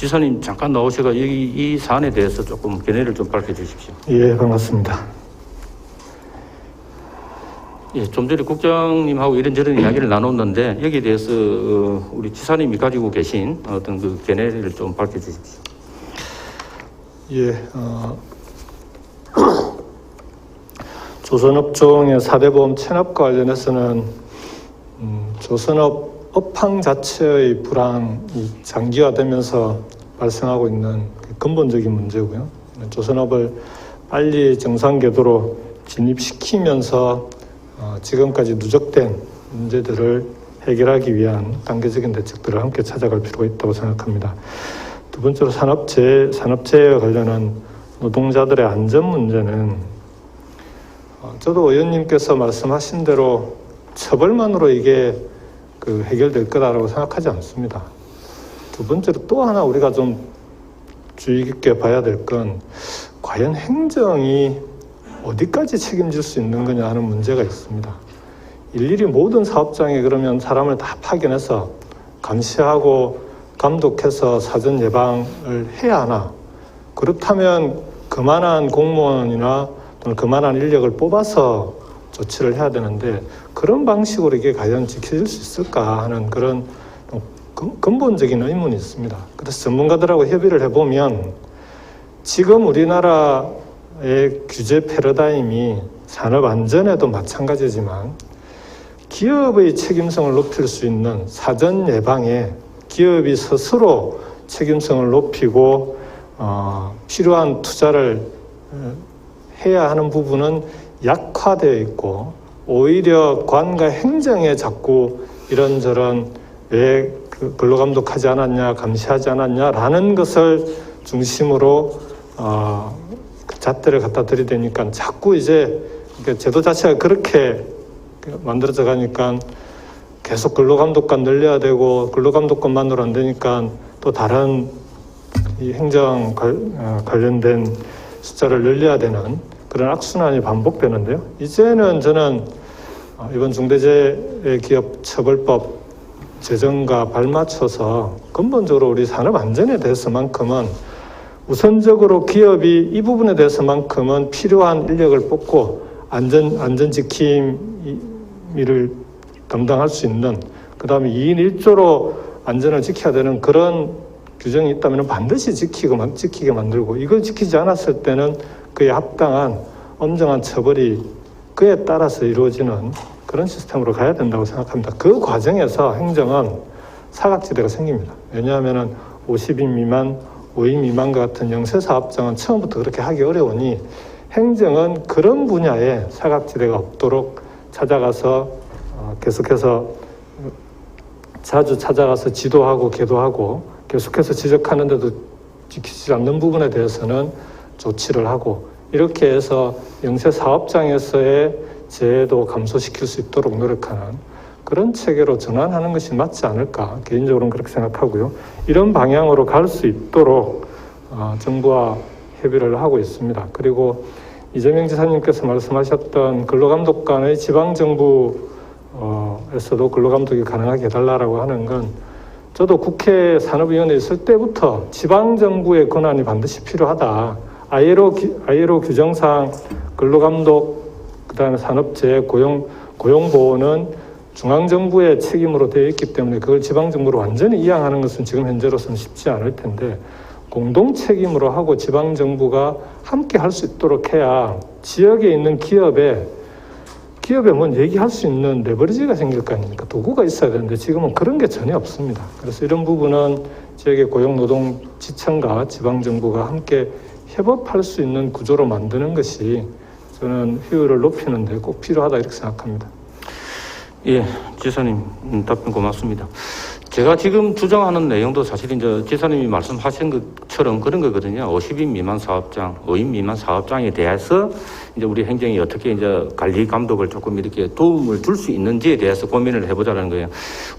지사님 잠깐 나오셔가 이, 이 사안에 대해서 조금 견해를 좀 밝혀주십시오. 예, 반갑습니다. 예, 좀 전에 국장님하고 이런저런 이야기를 나눴는데 여기에 대해서 어, 우리 지사님이 가지고 계신 어떤 그 견해를 좀 밝혀주십시오. 예, 어, 조선업종의 4대 보험 체납과 관련해서는 음, 조선업 업황 자체의 불황이 장기화되면서 발생하고 있는 그 근본적인 문제고요. 조선업을 빨리 정상 궤도로 진입시키면서 어, 지금까지 누적된 문제들을 해결하기 위한 단계적인 대책들을 함께 찾아갈 필요가 있다고 생각합니다. 두 번째로 산업재해, 산업재해와 관련한 노동자들의 안전 문제는 어, 저도 의원님께서 말씀하신 대로 처벌만으로 이게 그 해결될 거다라고 생각하지 않습니다. 두 번째로 또 하나 우리가 좀 주의 깊게 봐야 될 건 과연 행정이 어디까지 책임질 수 있는 거냐 하는 문제가 있습니다. 일일이 모든 사업장에 그러면 사람을 다 파견해서 감시하고 감독해서 사전 예방을 해야 하나? 그렇다면 그만한 공무원이나 또는 그만한 인력을 뽑아서 조치를 해야 되는데 그런 방식으로 이게 과연 지켜질 수 있을까 하는 그런 근- 근본적인 의문이 있습니다. 그래서 전문가들하고 협의를 해보면 지금 우리나라의 규제 패러다임이 산업 안전에도 마찬가지지만 기업의 책임성을 높일 수 있는 사전 예방에 기업이 스스로 책임성을 높이고 어, 필요한 투자를 어, 해야 하는 부분은 약화되어 있고 오히려 관과 행정에 자꾸 이런저런 왜그 근로감독하지 않았냐 감시하지 않았냐라는 것을 중심으로 어, 그 잣대를 갖다 들이대니까 자꾸 이제 그 제도 자체가 그렇게 그 만들어져 가니까 계속 근로감독관 늘려야 되고 근로감독관만으로 안 되니까 또 다른 이 행정 관, 어, 관련된 숫자를 늘려야 되는 그런 악순환이 반복되는데요. 이제는 저는 어, 이번 중대재해기업처벌법 제정과 발맞춰서 근본적으로 우리 산업 안전에 대해서만큼은 우선적으로 기업이 이 부분에 대해서만큼은 필요한 인력을 뽑고 안전 안전 지킴이를 담당할 수 있는 그다음에 2인 1조로 안전을 지켜야 되는 그런 규정이 있다면 반드시 지키고 만- 지키게 만들고 이걸 지키지 않았을 때는 그에 합당한 엄정한 처벌이 그에 따라서 이루어지는 그런 시스템으로 가야 된다고 생각합니다. 그 과정에서 행정은 사각지대가 생깁니다. 왜냐하면 50인 미만, 5인 미만과 같은 영세 사업장은 처음부터 그렇게 하기 어려우니 행정은 그런 분야에 사각지대가 없도록 찾아가서 어, 계속해서 자주 찾아가서 지도하고 계도하고 계속해서 지적하는데도 지키지 않는 부분에 대해서는 조치를 하고 이렇게 해서 영세 사업장에서의 재해도 감소시킬 수 있도록 노력하는 그런 체계로 전환하는 것이 맞지 않을까 개인적으로는 그렇게 생각하고요. 이런 방향으로 갈 수 있도록 어, 정부와 협의를 하고 있습니다. 그리고 이재명 지사님께서 말씀하셨던 근로감독 관의 지방정부에서도 근로감독이 가능하게 해달라고 하는 건 저도 국회 산업위원회 있을 때부터 지방정부의 권한이 반드시 필요하다. ILO, 기- ILO 규정상 근로감독, 그 다음에 산업재해, 고용, 고용보호는 중앙정부의 책임으로 되어 있기 때문에 그걸 지방정부로 완전히 이양하는 것은 지금 현재로서는 쉽지 않을 텐데 공동 책임으로 하고 지방정부가 함께 할 수 있도록 해야 지역에 있는 기업에 기업에 뭔 얘기할 수 있는 레버리지가 생길 거 아닙니까? 도구가 있어야 되는데 지금은 그런 게 전혀 없습니다. 그래서 이런 부분은 지역의 고용노동 지청과 지방정부가 함께 협업할 수 있는 구조로 만드는 것이 저는 효율을 높이는 데 꼭 필요하다 이렇게 생각합니다. 예, 지사님 음, 답변 고맙습니다. 제가 지금 주장하는 내용도 사실 이제 지사님이 말씀하신 것처럼 그런 거거든요. 50인 미만 사업장, 5인 미만 사업장에 대해서 이제 우리 행정이 어떻게 이제 관리 감독을 조금 이렇게 도움을 줄 수 있는지에 대해서 고민을 해보자는 거예요.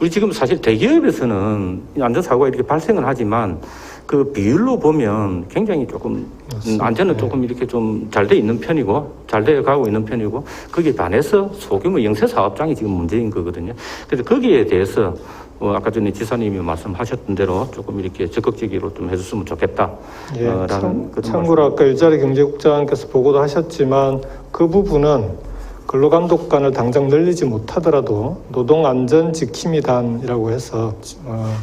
우리 지금 사실 대기업에서는 안전사고가 이렇게 발생은 하지만 그 비율로 보면 굉장히 조금 음, 맞습니다. 안전은 조금 이렇게 좀 잘 돼 있는 편이고 잘 돼 가고 있는 편이고 거기에 반해서 소규모 영세 사업장이 지금 문제인 거거든요. 그래서 거기에 대해서 어, 아까 전에 지사님이 말씀하셨던 대로 조금 이렇게 적극적으로 좀 해줬으면 좋겠다. 예, 어, 라는 참, 참고로 아까 일자리 경제국장께서 보고도 하셨지만 그 부분은 근로감독관을 당장 늘리지 못하더라도 노동안전지킴이단이라고 해서 어,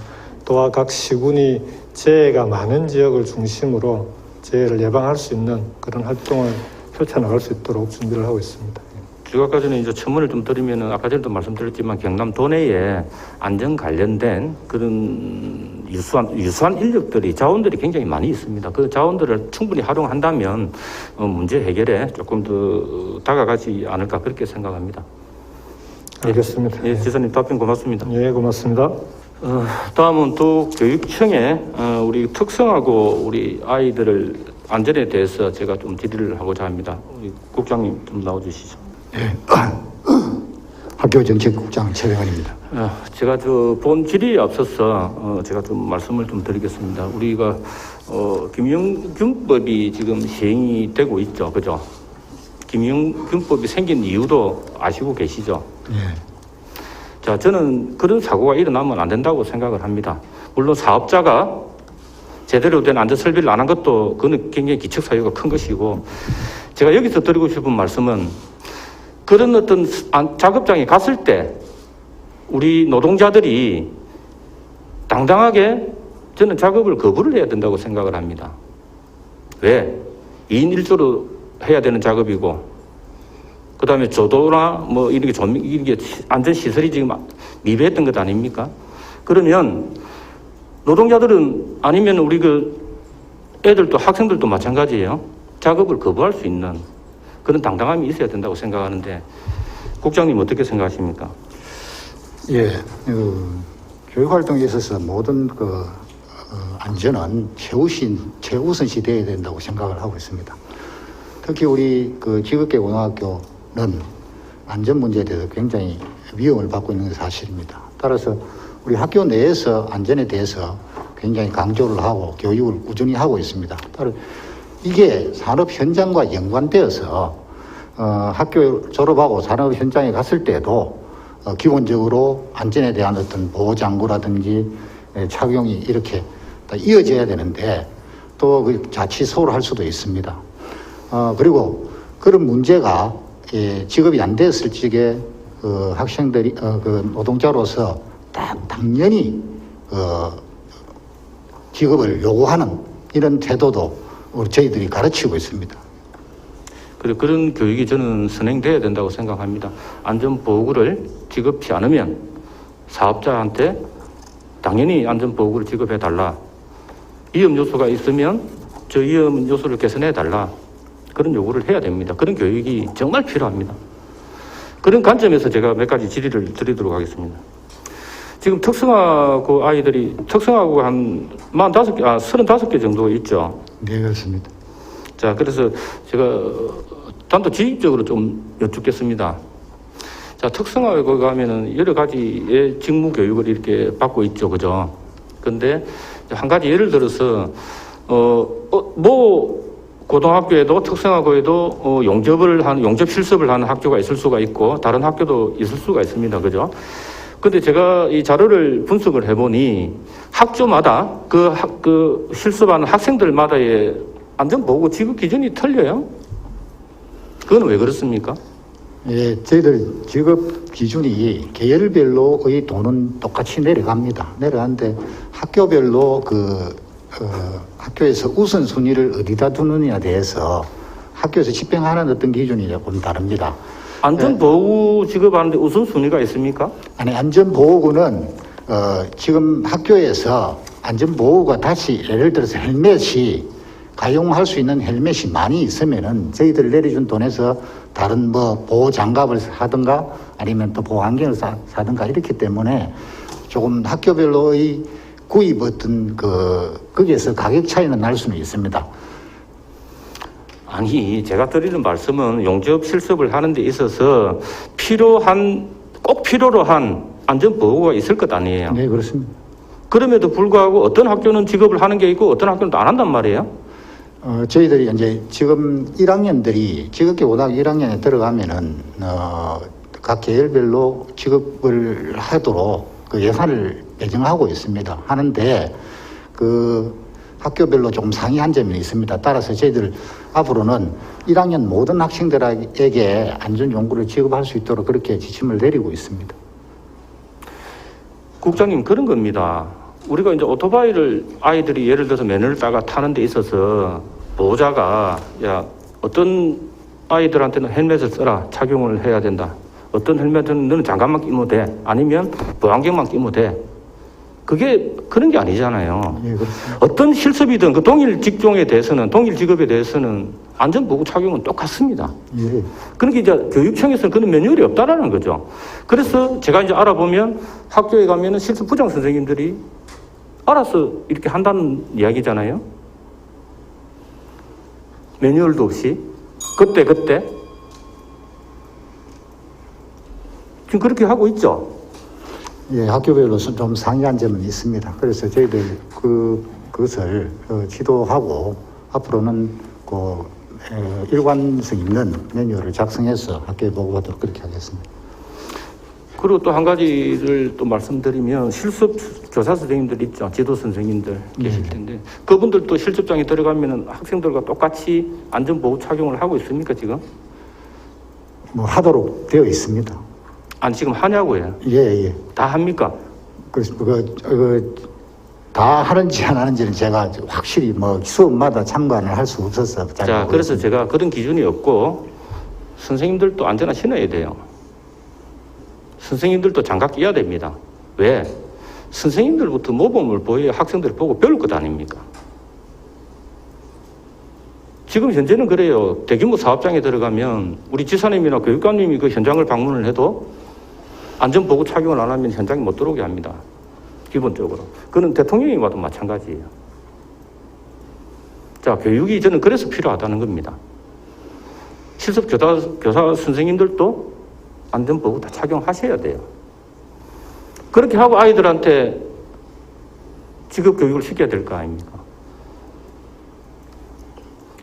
또한 각 시군이 재해가 많은 지역을 중심으로 재해를 예방할 수 있는 그런 활동을 펼쳐나갈 수 있도록 준비를 하고 있습니다. 제가 아까 전에 이제 첨언을 좀 드리면은 아까 전에도 말씀드렸지만 경남 도내에 안전 관련된 그런 유수한 유수한 인력들이 자원들이 굉장히 많이 있습니다. 그 자원들을 충분히 활용한다면 어, 문제 해결에 조금 더 다가가지 않을까 그렇게 생각합니다. 알겠습니다. 예, 지사님 답변 고맙습니다. 예, 고맙습니다. 어, 다음은 또 교육청에 어, 우리 특성하고 우리 아이들을 안전에 대해서 제가 좀 질의를 하고자 합니다. 우리 국장님 좀 나와주시죠. 학교 정책국장 최병헌입니다. 어, 제가 저 본 질의에 앞서서 어, 제가 좀 말씀을 좀 드리겠습니다. 우리가 어, 김영균법이 지금 시행이 되고 있죠, 그죠? 김영균법이 생긴 이유도 아시고 계시죠? 예. 자, 저는 그런 사고가 일어나면 안 된다고 생각을 합니다. 물론 사업자가 제대로 된 안전 설비를 안 한 것도 그는 굉장히 기척 사유가 큰 것이고 제가 여기서 드리고 싶은 말씀은 그런 어떤 안- 작업장에 갔을 때 우리 노동자들이 당당하게 저는 작업을 거부를 해야 된다고 생각을 합니다. 왜? 2인 1조로 해야 되는 작업이고 그 다음에 조도나 뭐 이렇게 좀 이게 안전 시설이 지금 미비했던 것 아닙니까? 그러면 노동자들은 아니면 우리 그 애들도 학생들도 마찬가지예요. 작업을 거부할 수 있는 그런 당당함이 있어야 된다고 생각하는데 국장님 어떻게 생각하십니까? 예. 그 교육 활동에 있어서 모든 그 어, 안전은 최우신 최우선시 되어야 된다고 생각을 하고 있습니다. 특히 우리 그 지극계 고등학교는 안전 문제에 대해서 굉장히 위험을 받고 있는 게 사실입니다. 따라서 우리 학교 내에서 안전에 대해서 굉장히 강조를 하고 교육을 꾸준히 하고 있습니다. 따라 이게 산업 현장과 연관되어서 어, 학교 졸업하고 산업 현장에 갔을 때도 어, 기본적으로 안전에 대한 어떤 보호 장구라든지 에, 착용이 이렇게 다 이어져야 되는데 또 그 자칫 소홀할 수도 있습니다. 어, 그리고 그런 문제가 예, 직업이 안 됐을 적에 그 학생들이 어, 그 노동자로서 딱 당연히 어, 직업을 요구하는 이런 태도도 우리 저희들이 가르치고 있습니다. 그리고 그런 교육이 저는 선행돼야 된다고 생각합니다. 안전보호구를 지급치 않으면 사업자한테 당연히 안전보호구를 지급해 달라. 위험 요소가 있으면 저 위험 요소를 개선해 달라. 그런 요구를 해야 됩니다. 그런 교육이 정말 필요합니다. 그런 관점에서 제가 몇 가지 질의를 드리도록 하겠습니다. 지금 특성화 그 아이들이 특성화고 한 45개, 아, 35개 정도 있죠. 네, 그렇습니다. 자, 그래서 제가 단도 지휘적으로 좀 여쭙겠습니다. 자, 특성화에 거기 가면은 여러 가지의 직무 교육을 이렇게 받고 있죠. 그죠? 근데 한 가지 예를 들어서, 어, 어, 뭐, 고등학교에도 특성화고에도 어, 용접을 하는, 용접 실습을 하는 학교가 있을 수가 있고, 다른 학교도 있을 수가 있습니다. 그죠? 근데 제가 이 자료를 분석을 해보니 학교마다 그, 학, 그 실습하는 학생들마다의 안전보호 지급 기준이 틀려요. 그건 왜 그렇습니까? 예, 저희들 직업 기준이 계열별로의 돈은 똑같이 내려갑니다. 내려가는데 학교별로 그 어, 학교에서 우선순위를 어디다 두느냐에 대해서 학교에서 집행하는 어떤 기준이 조금 다릅니다. 안전보호 지급하는데 우선순위가 있습니까? 아니 안전보호구는 어, 지금 학교에서 안전보호가 다시 예를 들어서 헬멧이 가용할 수 있는 헬멧이 많이 있으면은 저희들 내려준 돈에서 다른 뭐 보호 장갑을 사든가 아니면 또 보호 안경을 사, 사든가 이렇기 때문에 조금 학교별로의 구입 어떤 그 거기에서 가격 차이는 날 수는 있습니다. 아니, 제가 드리는 말씀은 용접 실습을 하는 데 있어서 필요한, 꼭 필요로 한 안전보호가 있을 것 아니에요. 네, 그렇습니다. 그럼에도 불구하고 어떤 학교는 직업을 하는 게 있고 어떤 학교는 또안 한단 말이에요. 어, 저희들이 이제 지금 1학년들이 지급계 고등학교 1학년에 들어가면은 어, 각 계열별로 지급을 하도록 그 예산을 배정하고 있습니다. 하는데 그 학교별로 조금 상이한 점이 있습니다. 따라서 저희들 앞으로는 1학년 모든 학생들에게 안전 용구를 지급할 수 있도록 그렇게 지침을 내리고 있습니다. 국장님 그런 겁니다. 우리가 이제 오토바이를 아이들이 예를 들어서 면허를 따가 타는 데 있어서 보호자가 야 어떤 아이들한테는 헬멧을 써라 착용을 해야 된다. 어떤 헬멧은 너는 장갑만 끼면 돼. 아니면 보안경만 끼면 돼. 그게 그런 게 아니잖아요. 예. 어떤 실습이든 그 동일 직종에 대해서는 동일 직업에 대해서는 안전보호 착용은 똑같습니다. 예. 그러니까 이제 교육청에서는 그런 매뉴얼이 없다라는 거죠. 그래서 제가 이제 알아보면 학교에 가면은 실습 부장 선생님들이 알아서 이렇게 한다는 이야기잖아요. 매뉴얼도 없이 그때 그때 지금 그렇게 하고 있죠. 예, 학교별로 좀 상이한 점은 있습니다. 그래서 저희들 그, 그것을 어, 지도하고 앞으로는 그 에, 일관성 있는 매뉴얼을 작성해서 학교에 보고하도록 그렇게 하겠습니다. 그리고 또 한 가지를 또 말씀드리면 실습 교사 선생님들 있죠. 지도 선생님들 계실 텐데 그분들도 실습장에 들어가면 학생들과 똑같이 안전보호 착용을 하고 있습니까 지금? 뭐 하도록 되어 있습니다. 아니 지금 하냐고요. 예, 예. 다 합니까? 그래서 그, 그, 다 하는지 안 하는지는 제가 확실히 뭐 수업마다 참관을 할 수 없어서 잘 자. 그래서 제가 그런 기준이 없고 선생님들도 안전화 신어야 돼요. 선생님들도 장갑 끼야 됩니다. 왜? 선생님들부터 모범을 보여야 학생들이 보고 배울 것 아닙니까? 지금 현재는 그래요. 대규모 사업장에 들어가면 우리 지사님이나 교육감님이 그 현장을 방문을 해도 안전보고 착용을 안 하면 현장에 못 들어오게 합니다. 기본적으로. 그는 대통령이 와도 마찬가지예요. 자, 교육이 저는 그래서 필요하다는 겁니다. 실습 교사, 교사 선생님들도 안전보고 다 착용하셔야 돼요. 그렇게 하고 아이들한테 직업 교육을 시켜야 될 거 아닙니까?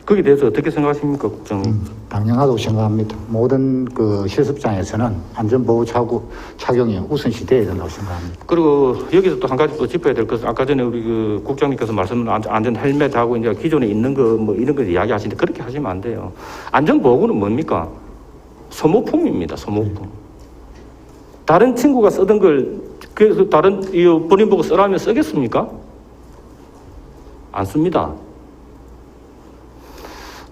거기에 대해서 어떻게 생각하십니까, 국장님? 음, 당연하다고 생각합니다. 모든 그 실습장에서는 안전보호 차구, 착용이 우선시 되어야 된다고 생각합니다. 그리고 여기서 또 한 가지 또 짚어야 될 것은 아까 전에 우리 그 국장님께서 말씀을 안- 안전 헬멧하고 이제 기존에 있는 거 뭐 이런 거 이야기 하시는데 그렇게 하시면 안 돼요. 안전 보호구는 뭡니까? 소모품입니다. 소모품. 다른 친구가 쓰던 걸 그래서 다른 이 본인 보고 쓰라면 쓰겠습니까? 안 씁니다.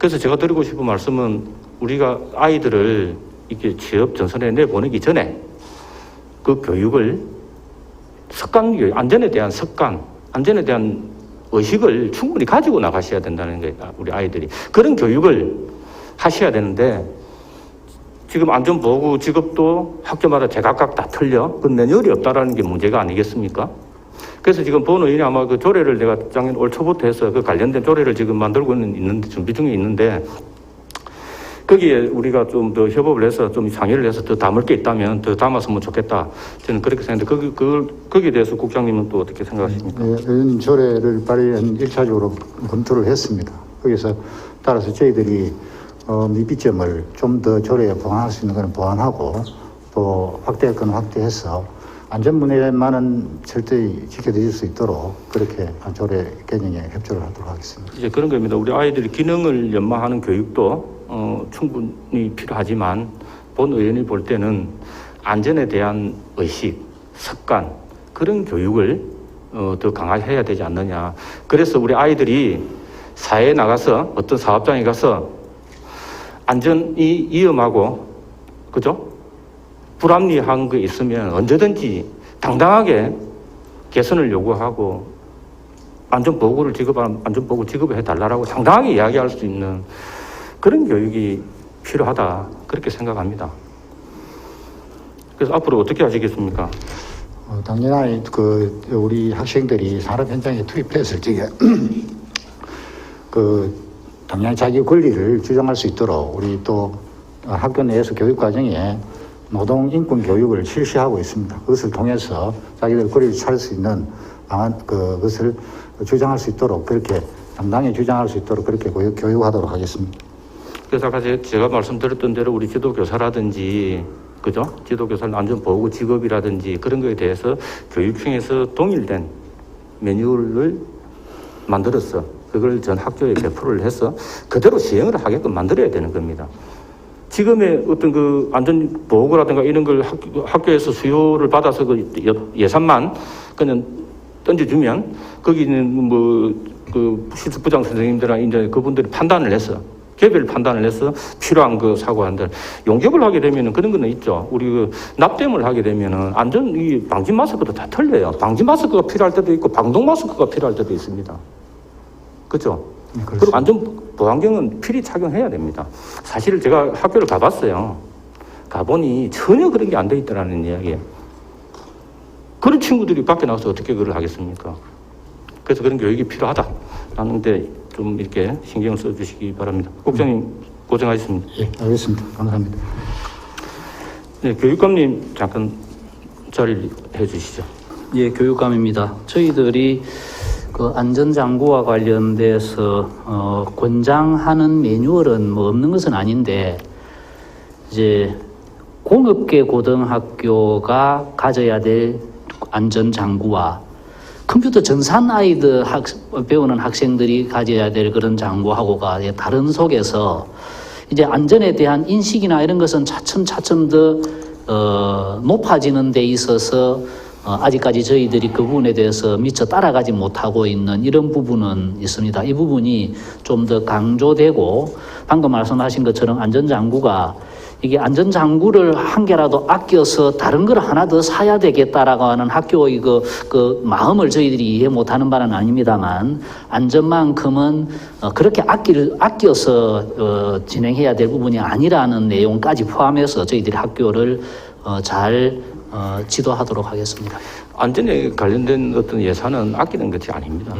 그래서 제가 드리고 싶은 말씀은 우리가 아이들을 이렇게 취업 전선에 내보내기 전에 그 교육을 습관 교육, 안전에 대한 습관, 안전에 대한 의식을 충분히 가지고 나가셔야 된다는 거예요. 우리 아이들이. 그런 교육을 하셔야 되는데 지금 안전보호구 직업도 학교마다 제각각 다 틀려. 그 매뉴얼이 없다라는 게 문제가 아니겠습니까? 그래서 지금 본 의원이 아마 그 조례를 내가 작년 올 초부터 해서 그 관련된 조례를 지금 만들고 있는- 있는데 준비 중에 있는데 거기에 우리가 좀 더 협업을 해서 좀 상의를 해서 더 담을 게 있다면 더 담았으면 좋겠다. 저는 그렇게 생각하는데 거기, 그걸, 거기에 대해서 국장님은 또 어떻게 생각하십니까? 예, 의원님 조례를 발의한 1차적으로 검토를 했습니다. 거기서 따라서 저희들이 어, 미비점을 좀 더 조례에 보완할 수 있는 건 보완하고 또 확대할 건 확대해서 안전 문제만은 철저히 지켜드릴 수 있도록 그렇게 조례 개정에 협조를 하도록 하겠습니다. 이제 그런 겁니다. 우리 아이들이 기능을 연마하는 교육도 어, 충분히 필요하지만 본 의원이 볼 때는 안전에 대한 의식, 습관 그런 교육을 어, 더 강하게 해야 되지 않느냐. 그래서 우리 아이들이 사회에 나가서 어떤 사업장에 가서 안전이 위험하고 그죠? 불합리한 거 있으면 언제든지 당당하게 개선을 요구하고 안전보고를 지급한 안전보고 지급해 달라라고 당당하게 이야기할 수 있는 그런 교육이 필요하다 그렇게 생각합니다. 그래서 앞으로 어떻게 하시겠습니까? 어, 당연히 그 우리 학생들이 산업 현장에 투입했을 적에 그 당연히 자기 권리를 주장할 수 있도록 우리 또 학교 내에서 교육 과정에 노동 인권 교육을 실시하고 있습니다. 그것을 통해서 자기들 권리를 찾을 수 있는 방안 그것을 주장할 수 있도록 그렇게 당당히 주장할 수 있도록 그렇게 교육, 교육하도록 하겠습니다. 그래서 아까 제- 제가 말씀드렸던 대로 우리 지도교사라든지 그죠? 지도교사는 안전 보호 직업이라든지 그런 거에 대해서 교육청에서 동일된 매뉴얼을 만들어서 그걸 전 학교에 배포를 해서 그대로 시행을 하게끔 만들어야 되는 겁니다. 지금의 어떤 그 안전 보호구라든가 이런 걸 학교, 학교에서 수요를 받아서 그 여- 예산만 그냥 던져주면 거기는 뭐그 실습부장 선생님들이나 이제 그분들이 판단을 해서 개별 판단을 해서 필요한 그 사고한들 용접을 하게 되면은 그런 거는 있죠. 우리 그 납땜을 하게 되면은 안전 이 방지 마스크도 다 틀려요. 방지 마스크가 필요할 때도 있고 방독 마스크가 필요할 때도 있습니다. 그죠? 네. 그리고 안전 보안경은 필히 착용해야 됩니다. 사실 제가 학교를 가봤어요. 가보니 전혀 그런 게 안 돼 있다라는 이야기예요. 그런 친구들이 밖에 나가서 어떻게 그걸 하겠습니까? 그래서 그런 교육이 필요하다. 하는데 좀 이렇게 신경 써 주시기 바랍니다. 국장님 고생하셨습니다. 예, 알겠습니다. 감사합니다. 네, 교육감님 잠깐 자리를 해 주시죠. 예, 교육감입니다. 저희들이 그 안전장구와 관련돼서 어, 권장하는 매뉴얼은 뭐 없는 것은 아닌데 이제 공업계 고등학교가 가져야 될 안전장구와 컴퓨터 전산 아이들 학, 배우는 학생들이 가져야 될 그런 장구하고가 다른 속에서 이제 안전에 대한 인식이나 이런 것은 차츰차츰 더 어, 높아지는 데 있어서 어, 아직까지 저희들이 그 부분에 대해서 미처 따라가지 못하고 있는 이런 부분은 있습니다. 이 부분이 좀 더 강조되고 방금 말씀하신 것처럼 안전장구가 이게 안전장구를 한 개라도 아껴서 다른 걸 하나 더 사야 되겠다라고 하는 학교의 그, 그 마음을 저희들이 이해 못하는 바는 아닙니다만 안전만큼은 어, 그렇게 아낄, 아껴서 어, 진행해야 될 부분이 아니라는 내용까지 포함해서 저희들이 학교를 어, 잘 어, 지도하도록 하겠습니다. 안전에 관련된 어떤 예산은 아끼는 것이 아닙니다.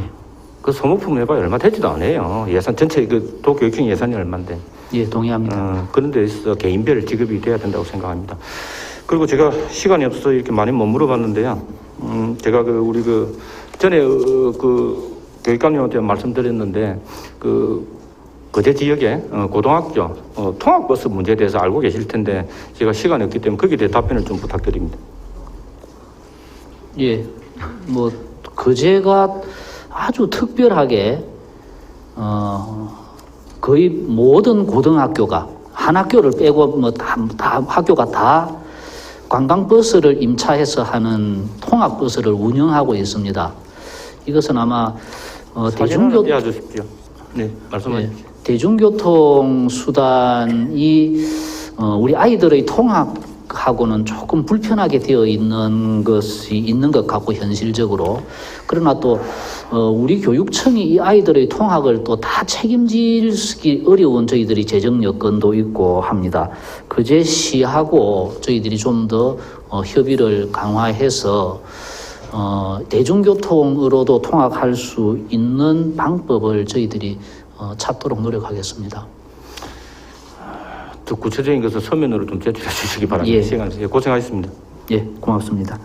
그 소모품 해봐야 얼마 되지도 않아요. 예산 전체 그 도교육청 예산이 얼마인데. 예, 동의합니다. 어, 그런 데 있어서 개인별 지급이 돼야 된다고 생각합니다. 그리고 제가 시간이 없어서 이렇게 많이 못 물어봤는데요. 음, 제가 그 우리 그 전에 어, 그 교육감님한테 말씀드렸는데 그 거제 지역의 어, 고등학교 어, 통학버스 문제에 대해서 알고 계실 텐데 제가 시간이 없기 때문에 거기에 대해 답변을 좀 부탁드립니다. 예, 뭐 그제가 아주 특별하게 어 거의 모든 고등학교가 한 학교를 빼고 뭐다 다 학교가 다 관광버스를 임차해서 하는 통학버스를 운영하고 있습니다. 이것은 아마 어, 대중교. 네, 말씀하십시오. 예, 대중교통 수단이 어, 우리 아이들의 통학하고는 조금 불편하게 되어 있는 것이 있는 것 같고 현실적으로 그러나 또 어, 우리 교육청이 이 아이들의 통학을 또 다 책임지기 어려운 저희들이 재정 여건도 있고 합니다. 그제 시하고 저희들이 좀더 어, 협의를 강화해서 어, 대중교통으로도 통학할 수 있는 방법을 저희들이 어, 찾도록 노력하겠습니다. 더 구체적인 것을 서면으로 좀 제출해 주시기 바랍니다. 예. 시간 고생하셨습니다. 예, 고맙습니다.